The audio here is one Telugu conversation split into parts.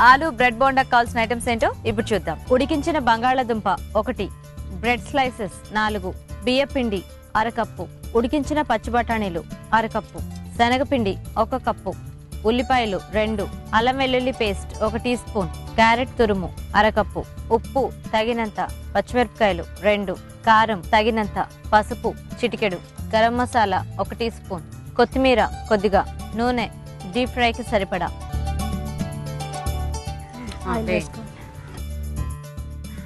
ఆలు బ్రెడ్ బోండా కావాల్సిన ఐటమ్స్ ఏంటో ఇప్పుడు చూద్దాం. ఉడికించిన బంగాళాదుంప ఒకటి బ్రెడ్ స్లైసెస్ నాలుగు బియ్యపిండి అరకప్పు ఉడికించిన పచ్చి బఠానీలు అరకప్పు శనగపిండి ఒక కప్పు ఉల్లిపాయలు రెండు అల్లం వెల్లుల్లి పేస్ట్ ఒక టీ స్పూన్ క్యారెట్ తురుము అరకప్పు ఉప్పు తగినంత పచ్చిమిరపకాయలు రెండు కారం తగినంత పసుపు చిటికెడు గరం మసాలా ఒక టీ స్పూన్ కొత్తిమీర కొద్దిగా నూనె డీప్ ఫ్రైకి సరిపడా ఆయిల్ వేసుకో.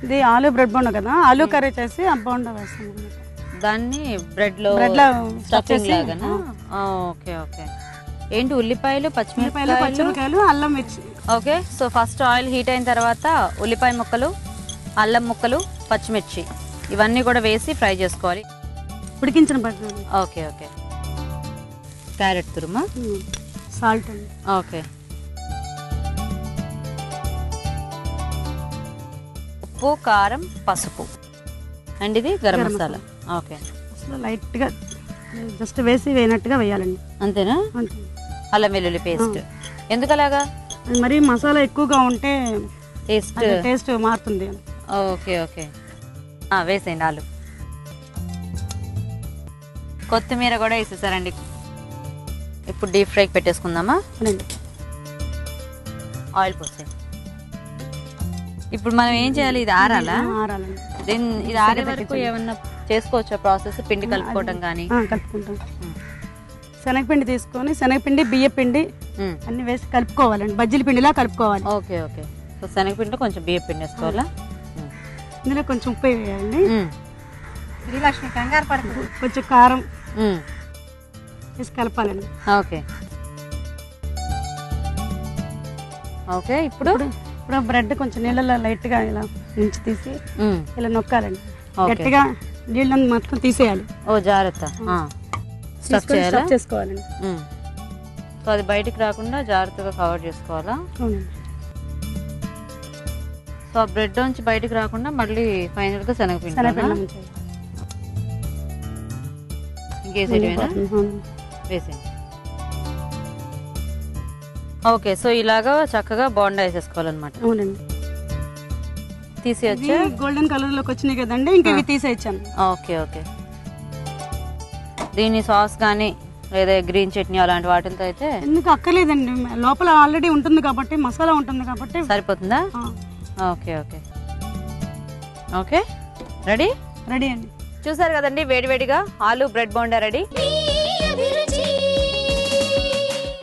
ఇది ఆలు బ్రెడ్ బోండా కదా ఆలు కర్రీ చేసి ఆ బోండా వేస్తాం అన్నమాట. దాన్ని బ్రెడ్లో Bread లో చేసి, లాగానా? Okay okay. ఏంటి ఉల్లిపాయలు ఉల్లిపాయలు పచ్చిమిరపకాయలు పచ్చిమిరకాయలు అల్లం మిర్చి. Okay so first oil heat అయిన తర్వాత ఉల్లిపాయ ముక్కలు అల్లం ముక్కలు పచ్చిమిర్చి. ఇవన్నీ కూడా వేసి ఫ్రై చేసుకోవాలి. ఉడికించిన okay okay. Carrot తురుమా? Salt okay. ఉప్పు కారం పసుపు. అండ్ ఇది గరం మసాలా. ఓకే. అసలు లైట్గా జస్ట్ వేసి వేయనట్టుగా వేయాలండి. అంతేనా? అంతే. అల్లం వెల్లుల్లి పేస్ట్. ఎందుకు అలాగా అది మరీ మసాలా ఎక్కువగా ఉంటే టేస్ట్. అది టేస్ట్ మారుతుంది. Okay okay. ఆ, వేసేయండి ఆలు. కొత్తిమీర కూడా వేసేసారండి. ఇప్పుడు డీప్ ఫ్రైకి పెట్టేసుకుందామా? అవునండి. ఆయిల్ పోసే ఇప్పుడు మనం ఏం చేయాలి? ఇది ఆరాలా? ఆరాలండి దీన్ని ఇది ఆరే వరకు ఏమన్నా చేసుకోవచ్చా ప్రాసెస్? పిండి కలుపుకోవటం కానీ ఆ, కలుపుకుంటాం. శనగపిండి తీసుకొని శనగపిండి బియ్య పిండి మ్మ్. అన్ని వేసి కలుపుకోవాలండి. బజ్జీల పిండిలా కలుపుకోవాలి. Okay okay. సో శనగపిండిలో కొంచెం బియ్యం పిండి వేసుకోవాలా. ఇందులో కొంచెం ఉప్పు వేయాలండి. శ్రీలక్ష్మి కంగారు పడుతుంది కొంచెం కారం. వేసి కలపాలండి. ఓకే. ఓకే ఇప్పుడు ఇప్పుడు బ్రెడ్ కొంచెం నీళ్ళలో లైట్గా ఇలా ఉంచి తీసి. ఇలా నొక్కాలండి. గట్టిగా నీళ్ళని మొత్తం తీసేయాలి ఓ జాగ్రత్త. స్టఫ్ చేయాలా చేసుకోవాలండి. సో అది బయటికి రాకుండా జాగ్రత్తగా కవర్ చేసుకోవాలా సో ఆ బ్రెడ్ నుంచి బయటికి రాకుండా మళ్ళీ ఫైనల్గా శనగపిండి. ఇంకేసేటివేనా. వేసేయండి ఓకే సో ఇలాగా చక్కగా బోండా వేసేసుకోవాలన్నమాట. అవునండి. తీసేయచ్చు? గోల్డెన్ కలర్లోకి వచ్చినాయి కదండి ఇంకా ఇవి తీసేయచ్చాను ఓకే ఓకే. దీని సాస్ కానీ లేదా గ్రీన్ చట్నీ అలాంటి వాటితో అయితే ఎందుకు అక్కర్లేదండి లోపల ఆల్రెడీ ఉంటుంది కాబట్టి మసాలా ఉంటుంది కాబట్టి. సరిపోతుందా? Okay okay. Okay ready? Ready అండి. చూసారు కదండి వేడివేడిగా ఆలు బ్రెడ్ బోండా రెడీ.